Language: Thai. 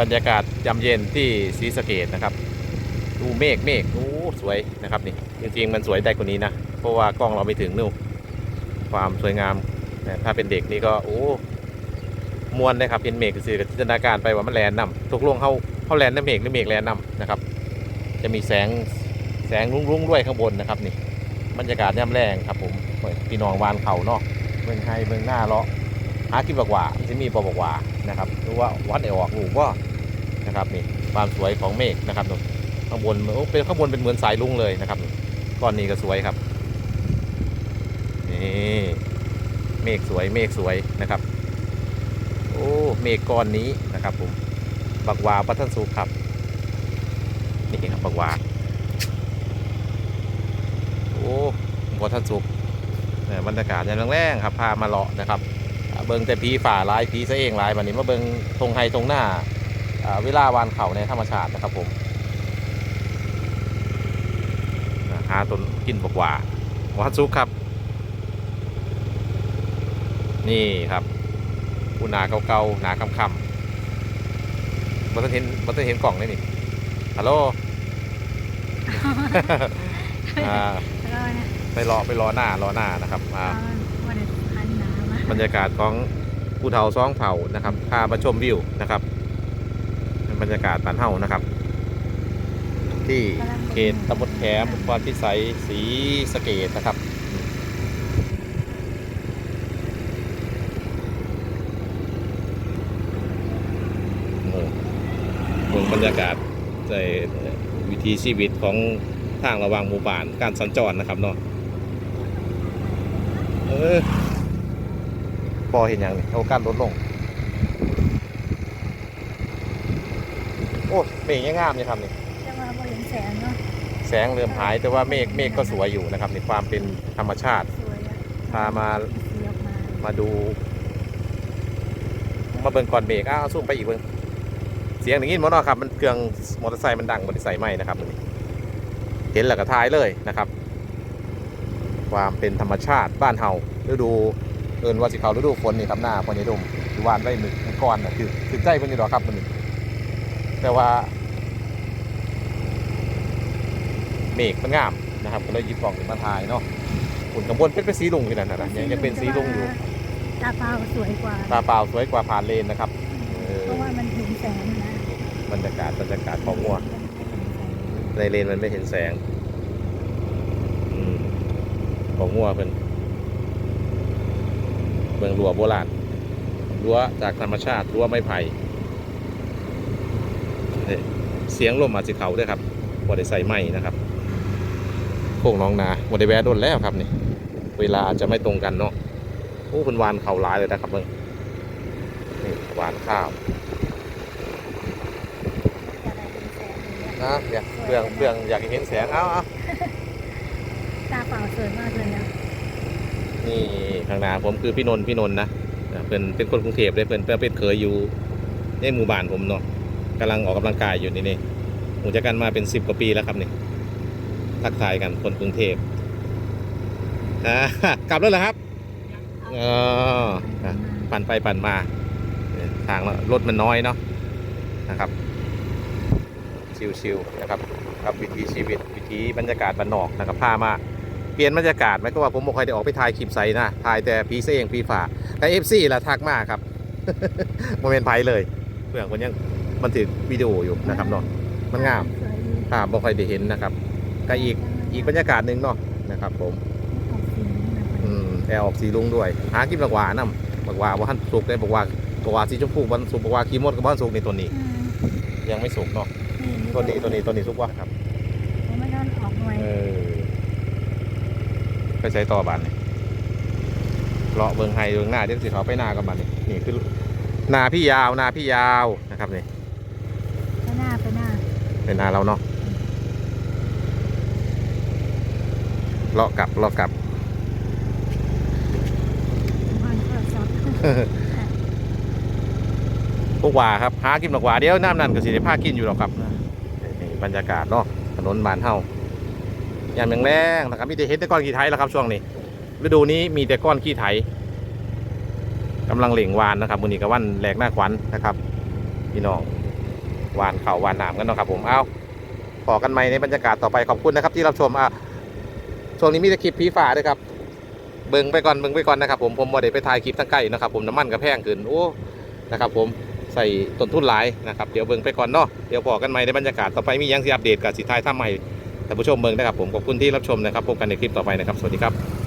บรรยากาศยามเย็นที่ศรีสะเกดนะครับ ดูเมฆเมฆโอ้สวยนะครับนี่จริงๆมันสวยได้กว่านี้นะเพราะว่ากล้องเราไม่ถึงนู่นความสวยงามนะถ้าเป็นเด็กนี่ก็โอ้มวนนะครับเป็นเมฆสื่อกับจินตนาการไปว่ามันแลนนำตกลงเขาเขาแลนน้ำเมฆหรือเมฆแลนนำนะครับ จะมีแสงแสงรุ้งๆด้วยข้างบนนะครับนี่บรรยากาศย่ำแรงครับผมพี่น้องวานเขาเนาะเมืองไทยเมืองหน้าเลาะหากินบกว่าจะมีปอบกว่านะครับหรือว่าวัดไอออกหูว่า นะครับนี่ความสวยของเมฆนะครับนข้างบนเป็นข้างบนเป็นเหมือนสายลุงเลยนะครับก้อนนี้ก็สวยครับนี่เมฆสวยเมฆสวยนะครับ โอ้เมฆก้อนนี้นะครับผมบักวาปัทนสุขครับนี่ครับบักวาโอ้บัท่านสุกเนี่ยบรรยากาศย่างแรงๆครับพามาเลาะนะครับ เบิงแต่พีฝ่าลายพีซะเองลายวันนี้มาเบิงตรงไฮตรงหน้า เวลาวานเขาในธรรมชาตินะครับผมอ่าหาต้นกินบักหวาบัท่านสุกครับ นี่ครับอุนาเก่าๆหนาคำๆบัท่านเห็นบัท่านเห็นกล่องเลยนี่ฮัลโหลอ่าแล้วนะไปรอไปรอหน้ารอหน้านะครับอ่าวันนี้พันหนามาบรรยากาศของภูเทาซ้องเผานะครับพามาชมวิวนะครับ บรรยากาศปันเฮานะครับ ที่เขตตำบลแขมนครพิสัยศรีสะเกดนะครับโอ้เบิ่งบรรยากาศในวิถีชีวิตของทางระหว่างหมู่บ้านการสัญจรนะครับเนาะเออพอเห็นอย่างนี้เอาการลดลง โอ้เมฆยังงามเลยครับนี่จะมาบริเห็นแสงเนาะแสงเริ่มหายแต่ว่าเมฆเมฆก็สวยอยู่นะครับในความเป็นธรรมชาติ สวยอะพามา เสียบมามาดู มาเบิ่งก่อนเมฆอ้าวสู้ไปอีกเบิ่งเสียงอย่างนี้มอเตอร์ครับ มันเครื่องมอเตอร์ไซค์มันดังมอเตอร์ไซค์ไหมนะครับมันนี่เห็นแล้วก็ทายเลยนะครับ ความเป็นธรรมชาติบ้านเฮาฤดูเอินว่าสิเขาฤดูฝนนี่ครับหน้าพอนี้ดมอยู่วานไว้หมึกก้อนนะคือคือใจเพิ่นนี่ดอกครับมันนี่ แต่ว่าเมฆมันงามนะครับก็เลยหยิบกล่องขึ้นมาถ่ายเนาะฝุ่นข้างบนเป็นเป็นสีลุงอยู่นั่นนะนะยังยังเป็นสีลุงอยู่ตาเปล่าสวยกว่าตาเปล่าสวยกว่าผ่านเลนนะครับเออเพราะว่ามันเห็นแสงนะบรรยากาศบรรยากาศของงัวในเลนมันไม่เห็นแสงอืมของงัวเพิ่นเมืองรั้วโบราณรั้วจากธรรมชาติรั้วไม้ไผ่นี่ เสียงลมอาจสิเขาด้วยครับบ่ได้ใส่ไม้นะครับโค้งน้องนาบ่ได้แวะโดนแล้วครับนี่ เวลาอาจจะไม่ตรงกันเนาะโอ้เป็นวานเขาหลายเลยนะครับเบิ่งนี่วานข้าวจะได้เห็นแสงอย่างเงี้ยนะอยากเปลืองเปลืองอยากเห็นแสงเอาเอาตาเปล่าสวยมากเลยนะนี่ข้างหน้าผมคือพี่นนท์พี่นนท์นะอ่าเป็นเป็นคนกรุงเทพเลยเป็นเป็นเคยอยู่ในหมู่บ้านผมเนาะ กำลังออกกำลังกายอยู่นี่นี่หมู่จักกันมาเป็นสิบกว่าปีแล้วครับนี่ทักทายกันคนกรุงเทพอ่ากลับแล้วเหรอครับอ๋อปั่นไปปั่นมาทางรถมันน้อยเนาะนะครับ ชิวๆนะครับกับวิถีชีวิตวิถีบรรยากาศบ้านนอกนะครับพามาเปลี่ยนบรรยากาศไหมก็ว่าผมบ่ค่อยได้ออกไปถ่ายคลิปใส่นะถ่ายแต่พีเซเองพีฝาแต่เอฟซีละทักมากครับโมเมนต์ไพเลยเพื่อนมันยัง มันถือวิดีโออยู่นะครับเนาะมันงามสวยดีภาพบ่ค่อยได้เห็นนะครับก็อีกอีกบรรยากาศหนึ่งเนาะนะครับผมออกสีนี่นะอืมแอร์ออกสีลุงด้วย หากินบักหวานํบักหวาว่าท่านสุกได้บักหวาบักหวาสีชมพูบันสุกบักหวาขีมดกับบ้านสุกในตัวนี้อืมยังไม่สุกเนาะตัวนี้ตัวนี้ตัวนี้สุกวะครับผมไม่นอนออกหน่วยเออไปใช้ต่อบานนี่เลาะเบิงไฮเบิงหน้าเดี๋ยวสิเขาไปหน้ากันบานนี่นี่คือหนาพี่ยาวหนาพี่ยาวนะครับนี่ ไปหน้าไปหน้า เป็นหนาเราเนาะเลาะกลับเลาะกลับพันโทรศัพท์พวกว่าครับหากินบักหว่าเดี๋ยวน้ำนั่นก็สิได้พากินอยู่หรอกครับนี่บรรยากาศเนาะถนนบานเฮายามแรงๆนะครับมีแต่เห็นแต่ก้อนขี้ไทยแล้วครับช่วงนี้ฤดูนี้มีแต่ก้อนขี้ไถกำลังเหล่งวานนะครับมือนี้กับวันแหลกหน้าขวัญนะครับ พี่น้องห วานเข่าวหวานหนามกันเนาะครับผมเอาพอกันใหม่ในบรรยากาศต่อไปขอบคุณนะครับที่รับชมอะช่วงนี้มีแต่คลิปผีฝ่าด้วยครับเบิ่งไปก่อนเบิ่งไปก่อนนะครับผมผมบ่ได้ไปถ่ายคลิปทั้งใกล้นะครับผมน้ำมันก็แพงขึ้นโอ้นะครับผมใส่ต้นทุนหลายนะครับเดี๋ยวเบิ่งไปก่อนเนาะเดี๋ยวพอกันใหม่ในบรรยากาศต่อไปมียังสิอัปเดตกับสิทายทำใหม่ท่านผู้ชมเบิ่งนะครับผมขอบคุณที่รับชมนะครับพบกันในคลิปต่อไปนะครับสวัสดีครับ